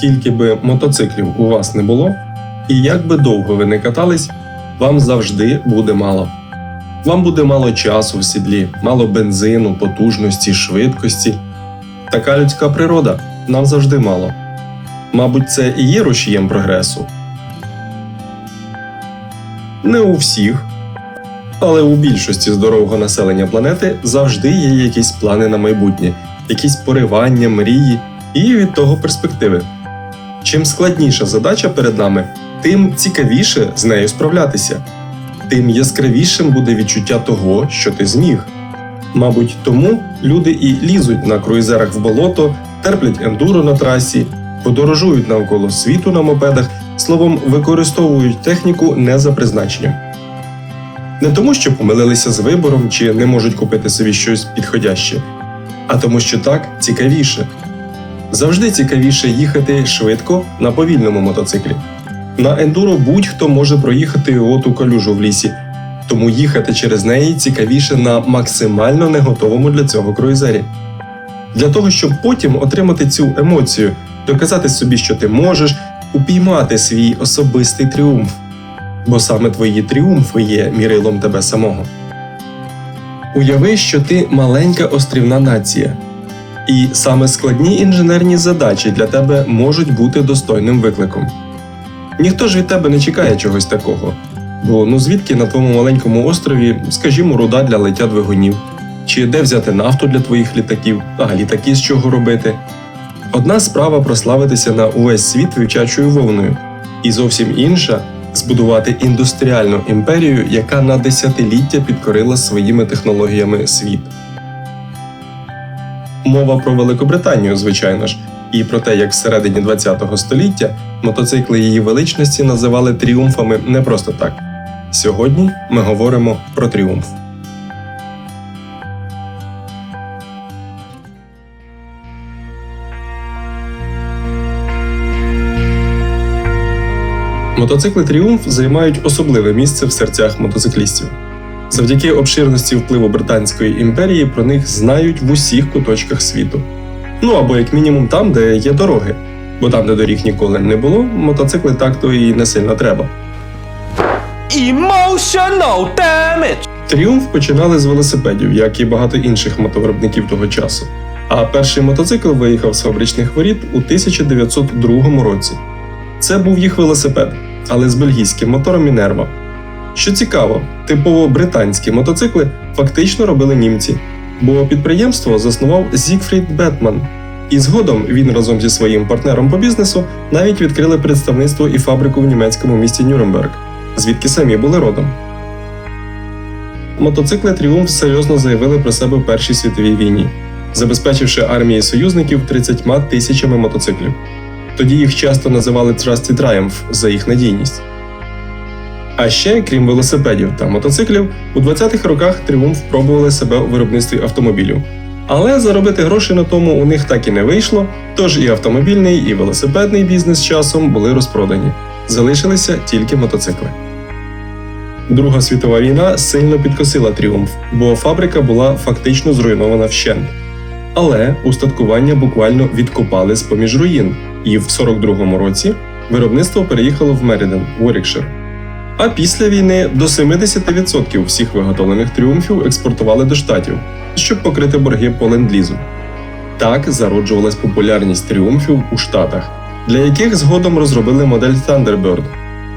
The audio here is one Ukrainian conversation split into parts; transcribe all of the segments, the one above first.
скільки би мотоциклів у вас не було, і як би довго ви не катались, вам завжди буде мало. Вам буде мало часу в сідлі, мало бензину, потужності, швидкості. Така людська природа нам завжди мало. Мабуть, це і є рушієм прогресу. Не у всіх, але у більшості здорового населення планети завжди є якісь плани на майбутнє, якісь поривання, мрії і від того перспективи. Чим складніша задача перед нами, тим цікавіше з нею справлятися, тим яскравішим буде відчуття того, що ти зміг. Мабуть, тому люди і лізуть на круїзерах в болото, терплять ендуро на трасі, подорожують навколо світу на мопедах, словом, використовують техніку не за призначенням. Не тому, що помилилися з вибором чи не можуть купити собі щось підходяще, а тому, що так цікавіше. Завжди цікавіше їхати швидко на повільному мотоциклі. На ендуро будь-хто може проїхати оту калюжу в лісі, тому їхати через неї цікавіше на максимально не готовому для цього круїзері. Для того, щоб потім отримати цю емоцію, доказати собі, що ти можеш, упіймати свій особистий тріумф. Бо саме твої тріумфи є мірилом тебе самого. Уяви, що ти маленька острівна нація, і саме складні інженерні задачі для тебе можуть бути достойним викликом. Ніхто ж від тебе не чекає чогось такого. Бо ну звідки на твоєму маленькому острові, скажімо, руда для лиття двигунів, чи де взяти нафту для твоїх літаків, а літаки з чого робити. Одна справа прославитися на увесь світ вівчачою вовною, і зовсім інша збудувати індустріальну імперію, яка на десятиліття підкорила своїми технологіями світ. Мова про Великобританію, звичайно ж, і про те, як всередині ХХ століття мотоцикли її величності називали тріумфами не просто так. Сьогодні ми говоримо про тріумф. Мотоцикли Тріумф займають особливе місце в серцях мотоциклістів. Завдяки обширності впливу Британської імперії про них знають в усіх куточках світу. Ну або як мінімум там, де є дороги, бо там, де доріг ніколи не було, мотоцикли так то і не сильно треба. Emotional damage. Тріумф починали з велосипедів, як і багато інших мотовиробників того часу. А перший мотоцикл виїхав з фабричних воріт у 1902 році. Це був їх велосипед, але з бельгійським мотором Мінерва. Що цікаво, типово британські мотоцикли фактично робили німці, бо підприємство заснував Зігфрід Бетман. І згодом він разом зі своїм партнером по бізнесу навіть відкрили представництво і фабрику в німецькому місті Нюрнберг, звідки самі були родом. Мотоцикли Тріумф серйозно заявили про себе в Першій світовій війні, забезпечивши армії союзників 30 тисячами мотоциклів. Тоді їх часто називали Trusty Triumph за їх надійність. А ще, крім велосипедів та мотоциклів, у 20-х роках Тріумф пробували себе у виробництві автомобілів. Але заробити гроші на тому у них так і не вийшло, тож і автомобільний, і велосипедний бізнес часом були розпродані. Залишилися тільки мотоцикли. Друга світова війна сильно підкосила Тріумф, бо фабрика була фактично зруйнована вщент. Але устаткування буквально відкопали з поміж руїн, і в 42-му році виробництво переїхало в Меріден, Уорікшир. А після війни до 70% всіх виготовлених тріумфів експортували до штатів, щоб покрити борги по ленд-лізу. Так зароджувалась популярність тріумфів у Штатах, для яких згодом розробили модель Thunderbird,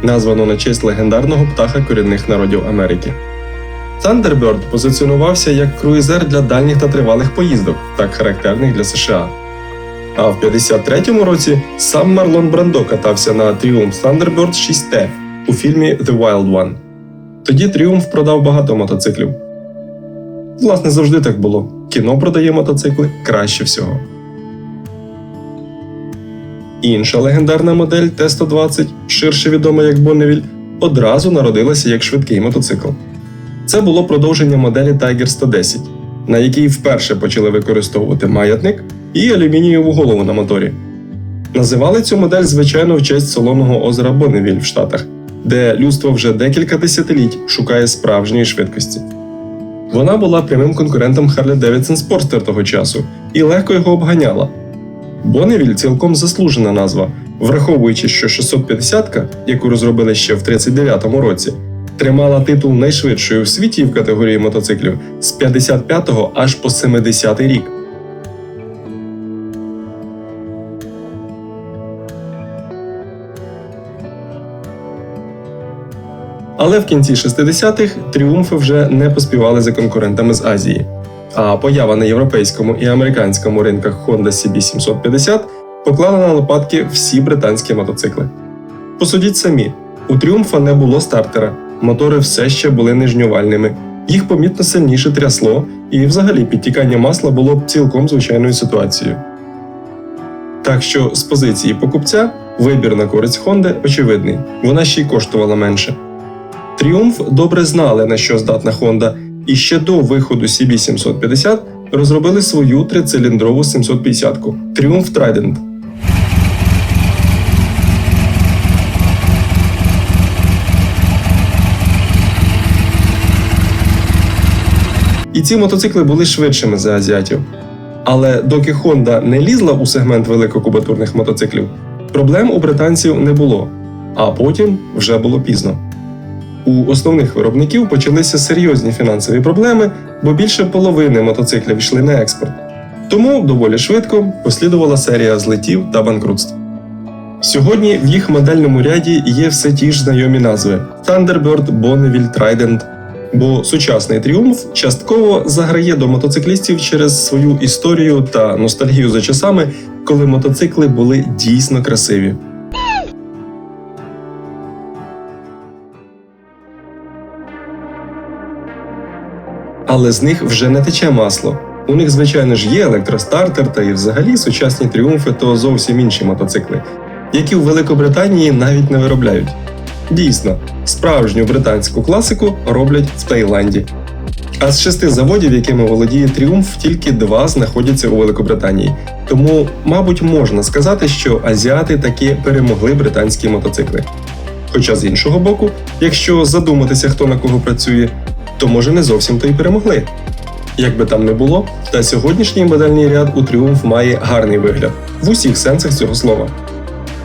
названу на честь легендарного птаха корінних народів Америки. Thunderbird позиціонувався як круїзер для дальніх та тривалих поїздок, так характерних для США. А в 53-му році сам Марлон Брандо катався на Triumph Thunderbird 6T у фільмі The Wild One. Тоді Triumph продав багато мотоциклів. Власне, завжди так було. Кіно продає мотоцикли краще всього. Інша легендарна модель Т-120, ширше відома як Бонневіль, одразу народилася як швидкий мотоцикл. Це було продовження моделі Tiger 110, на якій вперше почали використовувати маятник і алюмінієву голову на моторі. Називали цю модель, звичайно, в честь солоного озера Бонневіль в Штатах, де людство вже декілька десятиліть шукає справжньої швидкості. Вона була прямим конкурентом Harley Davidson Sportster того часу і легко його обганяла. Бонневіль цілком заслужена назва, враховуючи, що 650-ка, яку розробили ще в 39-му році, тримала титул найшвидшої у світі в категорії мотоциклів з 55-го аж по 70-й рік. Але в кінці 60-х тріумфи вже не поспівали за конкурентами з Азії. А поява на європейському і американському ринках Honda CB750 поклала на лопатки всі британські мотоцикли. Посудіть самі: у тріумфа не було стартера, мотори все ще були нижньовальними, їх помітно сильніше трясло, і взагалі підтікання масла було цілком звичайною ситуацією. Так що з позиції покупця вибір на користь Honda очевидний, вона ще й коштувала менше. Тріумф добре знали, на що здатна Honda, і ще до виходу CB750 розробили свою трициліндрову 750-ку Triumph Trident. І ці мотоцикли були швидшими за азіатів. Але доки Honda не лізла у сегмент великокубатурних мотоциклів, проблем у британців не було, а потім вже було пізно. У основних виробників почалися серйозні фінансові проблеми, бо більше половини мотоциклів йшли на експорт. Тому доволі швидко послідувала серія злетів та банкрутств. Сьогодні в їх модельному ряді є все ті ж знайомі назви: Thunderbird, Bonneville, Trident. Бо сучасний тріумф частково заграє до мотоциклістів через свою історію та ностальгію за часами, коли мотоцикли були дійсно красиві. Але з них вже не тече масло. У них, звичайно ж, є електростартер, та і взагалі сучасні тріумфи то зовсім інші мотоцикли, які в Великобританії навіть не виробляють. Дійсно, справжню британську класику роблять в Таїланді. А з шести заводів, якими володіє Тріумф, тільки два знаходяться у Великобританії. Тому, мабуть, можна сказати, що азіати таки перемогли британські мотоцикли. Хоча з іншого боку, якщо задуматися, хто на кого працює, то може не зовсім то й перемогли. Як би там не було, та сьогоднішній модельний ряд у Тріумф має гарний вигляд в усіх сенсах цього слова.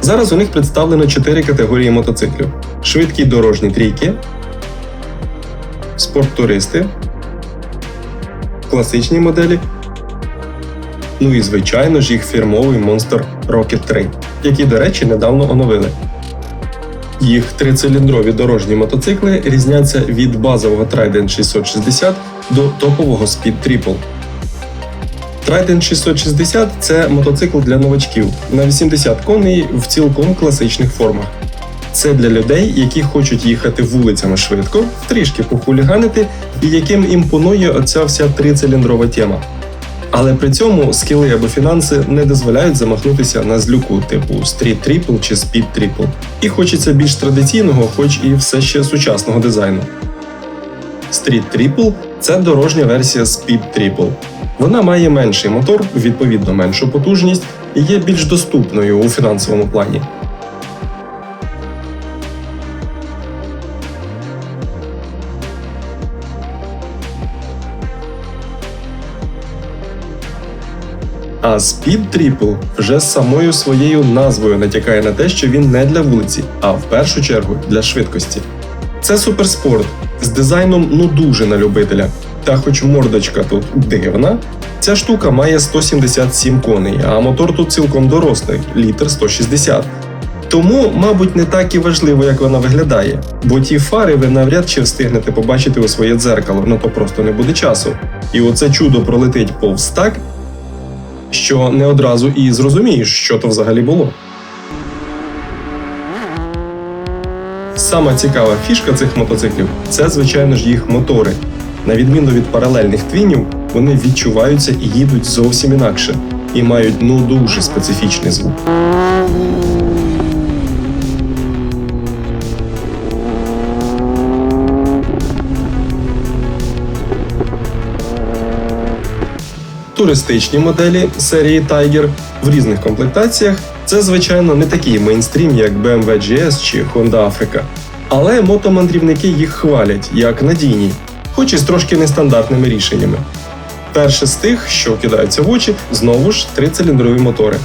Зараз у них представлено чотири категорії мотоциклів: швидкі дорожні трійки, спорттуристи, класичні моделі. Ну і звичайно ж їх фірмовий Monster Rocket 3, який, до речі, недавно оновили. Їх трициліндрові дорожні мотоцикли різняться від базового Trident 660 до топового Speed Triple. Trident 660 це мотоцикл для новачків на 80 коней в цілком класичних формах. Це для людей, які хочуть їхати вулицями швидко, трішки похуліганити, і яким імпонує оця вся трициліндрова тема. Але при цьому скіли або фінанси не дозволяють замахнутися на злюку типу Street Triple чи Speed Triple. І хочеться більш традиційного, хоч і все ще сучасного дизайну. Street Triple – це дорожня версія Triple. Вона має менший мотор, відповідно меншу потужність і є більш доступною у фінансовому плані. А Triple вже самою своєю назвою натякає на те, що він не для вулиці, а в першу чергу для швидкості. Це суперспорт з дизайном ну дуже на любителя. Та хоч мордочка тут дивна, ця штука має 177 коней, а мотор тут цілком дорослий літр 160. Тому, мабуть, не так і важливо, як вона виглядає, бо ті фари ви навряд чи встигнете побачити у своє дзеркало, на то просто не буде часу. І оце чудо пролетить повз так, що не одразу і зрозумієш, що то взагалі було. Сама цікава фішка цих мотоциклів це, звичайно ж, їх мотори. На відміну від паралельних твінів, вони відчуваються і їдуть зовсім інакше і мають ну дуже специфічний звук. Туристичні моделі серії Tiger в різних комплектаціях це, звичайно, не такий мейнстрім, як BMW GS чи Honda Africa. Але мотомандрівники їх хвалять як надійні, хоч і з трошки нестандартними рішеннями. Перше з тих, що кидаються в очі, знову ж трициліндрові мотори.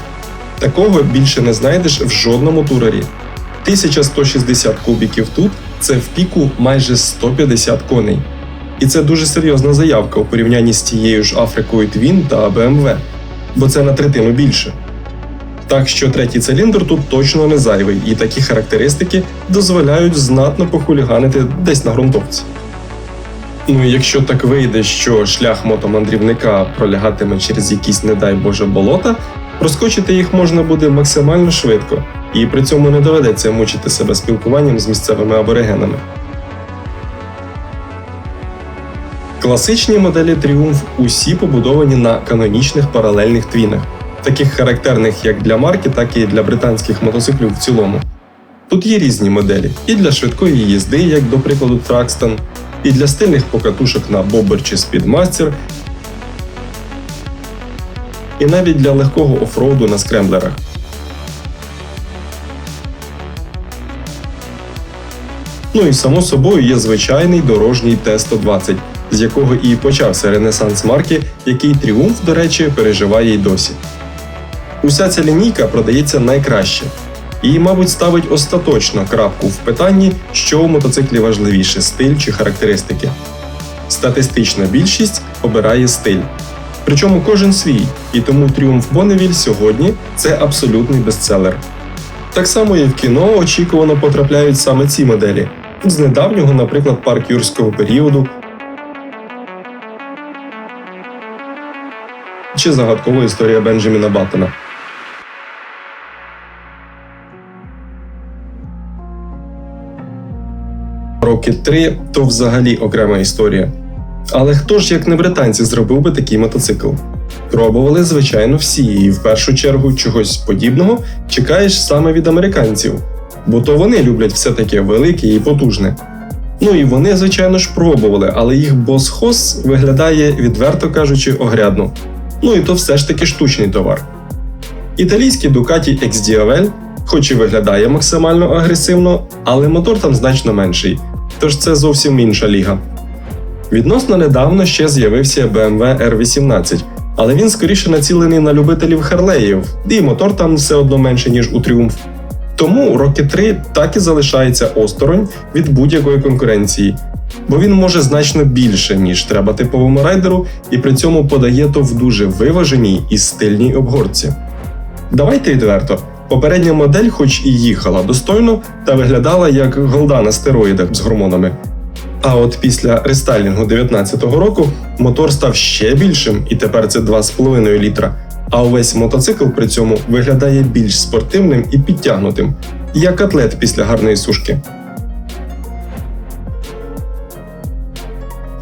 Такого більше не знайдеш в жодному турері. 1160 кубіків тут це в піку майже 150 коней. І це дуже серйозна заявка у порівнянні з тією ж Африкою Twin та BMW, бо це на третину більше. Так що третій циліндр тут точно не зайвий, і такі характеристики дозволяють знатно похуліганити десь на ґрунтовці. Ну і якщо так вийде, що шлях мотомандрівника пролягатиме через якісь, не дай Боже, болота, проскочити їх можна буде максимально швидко, і при цьому не доведеться мучити себе спілкуванням з місцевими аборигенами. Класичні моделі Triumph усі побудовані на канонічних паралельних твінах, таких характерних як для марки, так і для британських мотоциклів в цілому. Тут є різні моделі і для швидкої їзди, як до прикладу Traxton, і для стильних покатушок на Bobber чи Speedmaster, і навіть для легкого офроуду на скремблерах. Ну і само собою є звичайний дорожній Т-120, з якого і почався ренесанс марки, який Тріумф, до речі, переживає й досі. Уся ця лінійка продається найкраще і, мабуть, ставить остаточно крапку в питанні, що у мотоциклі важливіше стиль чи характеристики. Статистична більшість обирає стиль. Причому кожен свій, і тому Тріумф Бонневіль сьогодні це абсолютний бестселер. Так само і в кіно очікувано потрапляють саме ці моделі. З недавнього, наприклад, парк юрського періоду чи загадкова історія Бенджаміна Баттона. Роки 3 то взагалі окрема історія. Але хто ж, як не британці, зробив би такий мотоцикл? Пробували, звичайно, всі, і в першу чергу чогось подібного чекаєш саме від американців, бо то вони люблять все таке велике і потужне. Ну і вони, звичайно ж, пробували, але їх босхоз виглядає, відверто кажучи, огрядно. Ну і то все ж таки штучний товар. Італійський Ducati XDVL, хоч і виглядає максимально агресивно, але мотор там значно менший, тож це зовсім інша ліга. Відносно недавно ще з'явився BMW R18, але він скоріше націлений на любителів Харлеїв, і мотор там все одно менше, ніж у Triumph. Тому Rocket 3 так і залишається осторонь від будь-якої конкуренції, бо він може значно більше, ніж треба типовому райдеру, і при цьому подає то в дуже виваженій і стильній обгорці. Давайте відверто. Попередня модель, хоч і їхала достойно, та виглядала як голда на стероїдах з гормонами. А от після рестайлінгу 19-го року мотор став ще більшим, і тепер це 2,5 літра. А увесь мотоцикл при цьому виглядає більш спортивним і підтягнутим, як атлет після гарної сушки.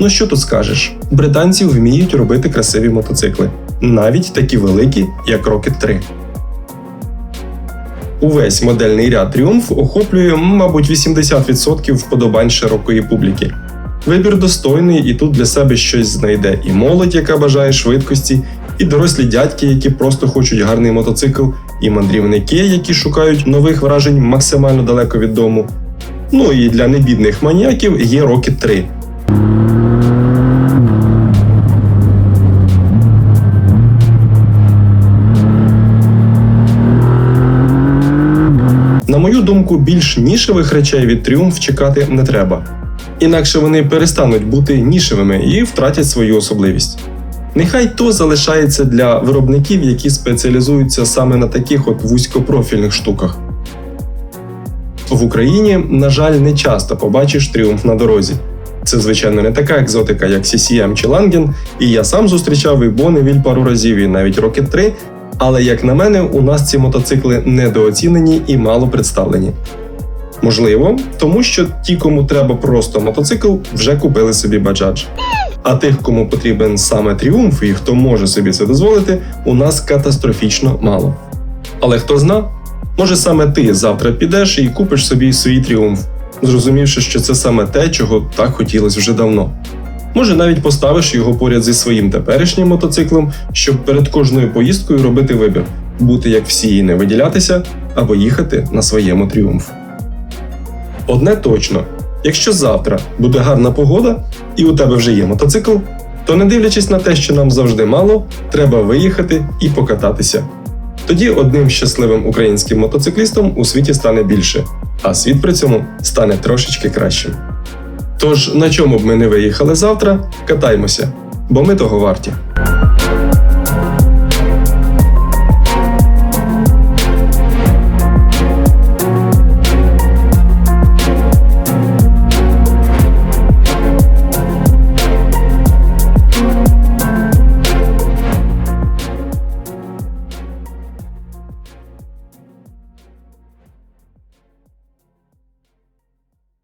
Ну що тут скажеш? Британці вміють робити красиві мотоцикли, навіть такі великі, як Rocket 3. Увесь модельний ряд Triumph охоплює, мабуть, 80% вподобань широкої публіки. Вибір достойний, і тут для себе щось знайде і молодь, яка бажає швидкості, і дорослі дядьки, які просто хочуть гарний мотоцикл, і мандрівники, які шукають нових вражень максимально далеко від дому. Ну і для небідних маніяків є Rocket 3. Мою думку, більш нішевих речей від Triumph чекати не треба. Інакше вони перестануть бути нішевими і втратять свою особливість. Нехай то залишається для виробників, які спеціалізуються саме на таких от вузькопрофільних штуках. В Україні, на жаль, не часто побачиш тріумф на дорозі. Це, звичайно, не така екзотика, як CCM чи Langen, і я сам зустрічав і Бонневіль пару разів, і навіть Rocket 3, але, як на мене, у нас ці мотоцикли недооцінені і мало представлені. Можливо, тому що ті, кому треба просто мотоцикл, вже купили собі баджадж. А тих, кому потрібен саме тріумф і хто може собі це дозволити, у нас катастрофічно мало. Але хто зна, може саме ти завтра підеш і купиш собі свій тріумф, зрозумівши, що це саме те, чого так хотілося вже давно. Може, навіть поставиш його поряд зі своїм теперішнім мотоциклом, щоб перед кожною поїздкою робити вибір, бути як всі і не виділятися, або їхати на своєму тріумф. Одне точно: якщо завтра буде гарна погода і у тебе вже є мотоцикл, то не дивлячись на те, що нам завжди мало, треба виїхати і покататися. Тоді одним щасливим українським мотоциклістом у світі стане більше, а світ при цьому стане трошечки кращим. Тож на чому б ми не виїхали завтра, катаймося, бо ми того варті.